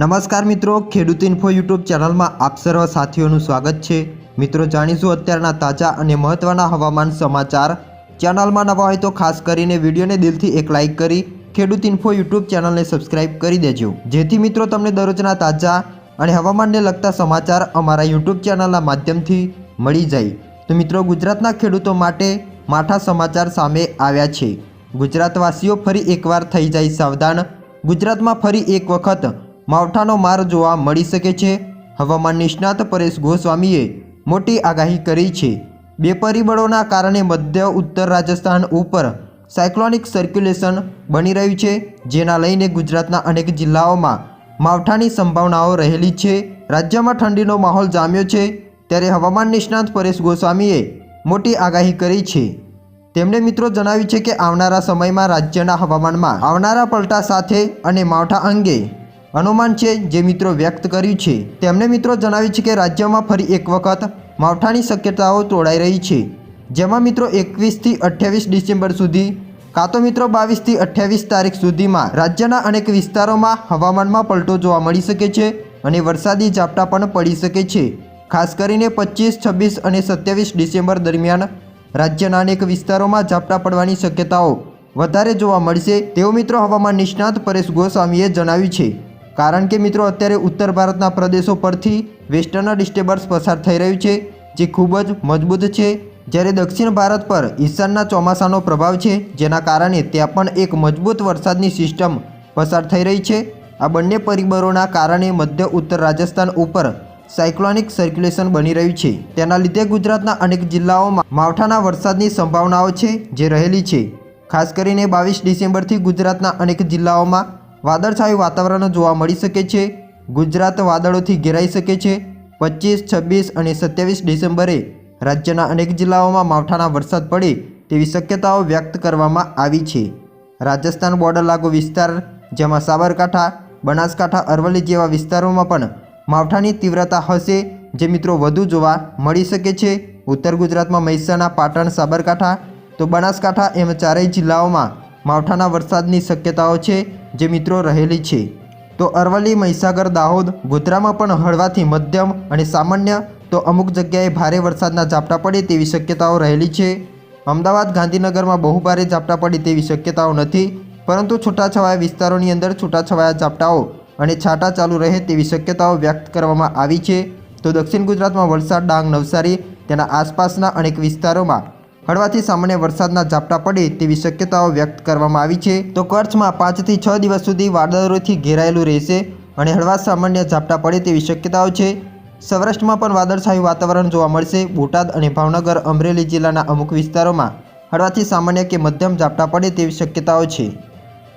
નમસ્કાર મિત્રો, ખેડૂત ઇન્ફો યુટ્યુબ ચેનલમાં આપ સર્વ સાથીઓનું સ્વાગત છે. મિત્રો, જાણીશું અત્યારના તાજા અને મહત્ત્વના હવામાન સમાચાર. ચેનલમાં નવા હોય તો ખાસ કરીને વિડીયોને દિલથી એક લાઇક કરી, ખેડૂત ઇન્ફો યુટ્યુબ ચેનલને સબસ્ક્રાઇબ કરી દેજો. જેથી મિત્રો, તમને દરરોજના તાજા અને હવામાનને લગતા સમાચાર અમારા યુટ્યુબ ચેનલના માધ્યમથી મળી જાય. તો મિત્રો, ગુજરાતના ખેડૂતો માટે માઠા સમાચાર સામે આવ્યા છે. ગુજરાતવાસીઓ ફરી એકવાર થઈ જાય સાવધાન. ગુજરાતમાં ફરી એક વખત માવઠાનો માર જોવા મળી શકે છે. હવામાન નિષ્ણાત પરેશ ગોસ્વામીએ મોટી આગાહી કરી છે. બે પરિબળોના કારણે મધ્ય ઉત્તર રાજસ્થાન ઉપર સાયક્લોનિક સર્ક્યુલેશન બની રહ્યું છે, જેના લઈને ગુજરાતના અનેક જિલ્લાઓમાં માવઠાની સંભાવનાઓ રહેલી છે. રાજ્યમાં ઠંડીનો માહોલ જામ્યો છે, ત્યારે હવામાન નિષ્ણાત પરેશ ગોસ્વામીએ મોટી આગાહી કરી છે. તેમણે મિત્રો જણાવ્યું છે કે આવનારા સમયમાં રાજ્યના હવામાનમાં આવનારા પલટા સાથે અને માવઠા અંગે અનુમાન છે, જે મિત્રો વ્યક્ત કર્યું છે. તેમણે મિત્રો જણાવ્યું છે કે રાજ્યમાં ફરી એક વખત માવઠાની શક્યતાઓ તોડાઈ રહી છે. જેમાં મિત્રો એકવીસથી અઠ્યાવીસ ડિસેમ્બર સુધી કાં તો મિત્રો બાવીસથી અઠ્યાવીસ તારીખ સુધીમાં રાજ્યના અનેક વિસ્તારોમાં હવામાનમાં પલટો જોવા મળી શકે છે અને વરસાદી ઝાપટા પણ પડી શકે છે. ખાસ કરીને પચીસ, છવ્વીસ અને સત્યાવીસ ડિસેમ્બર દરમિયાન રાજ્યના અનેક વિસ્તારોમાં ઝાપટા પડવાની શક્યતાઓ વધારે જોવા મળશે તેવું મિત્રો હવામાન નિષ્ણાત પરેશ ગોસ્વામીએ જણાવ્યું છે. કારણ કે મિત્રો અત્યારે ઉત્તર ભારતના પ્રદેશો પરથી વેસ્ટર્ન ડિસ્ટર્બન્સ પસાર થઈ રહ્યું છે, જે ખૂબ જ મજબૂત છે. જ્યારે દક્ષિણ ભારત પર ઈશાનના ચોમાસાનો પ્રભાવ છે, જેના કારણે ત્યાં પણ એક મજબૂત વરસાદની સિસ્ટમ પસાર થઈ રહી છે. આ બંને પરિબળોના કારણે મધ્ય ઉત્તર રાજસ્થાન ઉપર સાયક્લોનિક સર્ક્યુલેશન બની રહ્યું છે. તેના લીધે ગુજરાતના અનેક જિલ્લાઓમાં માવઠાના વરસાદની સંભાવનાઓ છે, જે રહેલી છે. ખાસ કરીને બાવીસ ડિસેમ્બરથી ગુજરાતના અનેક જિલ્લાઓમાં વાદળછાયું વાતાવરણ જોવા મળી શકે છે. ગુજરાત વાદળોથી ઘેરાઈ શકે છે. પચીસ, છવ્વીસ અને સત્યાવીસ ડિસેમ્બરે રાજ્યના અનેક જિલ્લાઓમાં માવઠાના વરસાદ પડે તેવી શક્યતાઓ વ્યક્ત કરવામાં આવી છે. રાજસ્થાન બોર્ડર લાગુ વિસ્તાર, જેમાં સાબરકાંઠા, બનાસકાંઠા, અરવલ્લી જેવા વિસ્તારોમાં પણ માવઠાની તીવ્રતા હશે જે મિત્રો વધુ જોવા મળી શકે છે. ઉત્તર ગુજરાતમાં મહેસાણા, પાટણ, સાબરકાંઠા તો બનાસકાંઠા એમ ચારેય જિલ્લાઓમાં માવઠાના વરસાદની શક્યતાઓ છે. જે મિત્રો રહેલી છે. તો અરવલ્લી, મહીસાગર, દાહોદ, ગોધરામાં પણ હળવાથી મધ્યમ અને સામાન્ય, તો અમુક જગ્યાએ ભારે વરસાદના ઝાપટા પડે તેવી શક્યતાઓ રહેલી છે. અમદાવાદ, ગાંધીનગરમાં બહુ ભારે ઝાપટા પડે તેવી શક્યતાઓ નથી, પરંતુ છૂટાછવાયા વિસ્તારોની અંદર છૂટાછવાયા ઝાપટાઓ અને છાંટા ચાલુ રહે તેવી શક્યતાઓ વ્યક્ત કરવામાં આવી છે. તો દક્ષિણ ગુજરાતમાં વલસાડ, ડાંગ, નવસારી તેના આસપાસના અનેક વિસ્તારોમાં હળવાથી સામાન્ય વરસાદના ઝાપટા પડે તેવી શક્યતાઓ વ્યક્ત કરવામાં આવી છે. તો કચ્છમાં પાંચથી છ દિવસ સુધી વાદળોથી ઘેરાયેલું રહેશે અને હળવા સામાન્ય ઝાપટા પડે તેવી શક્યતાઓ છે. સૌરાષ્ટ્રમાં પણ વાદળછાયું વાતાવરણ જોવા મળશે. બોટાદ અને ભાવનગર, અમરેલી જિલ્લાના અમુક વિસ્તારોમાં હળવાથી સામાન્ય કે મધ્યમ ઝાપટા પડે તેવી શક્યતાઓ છે.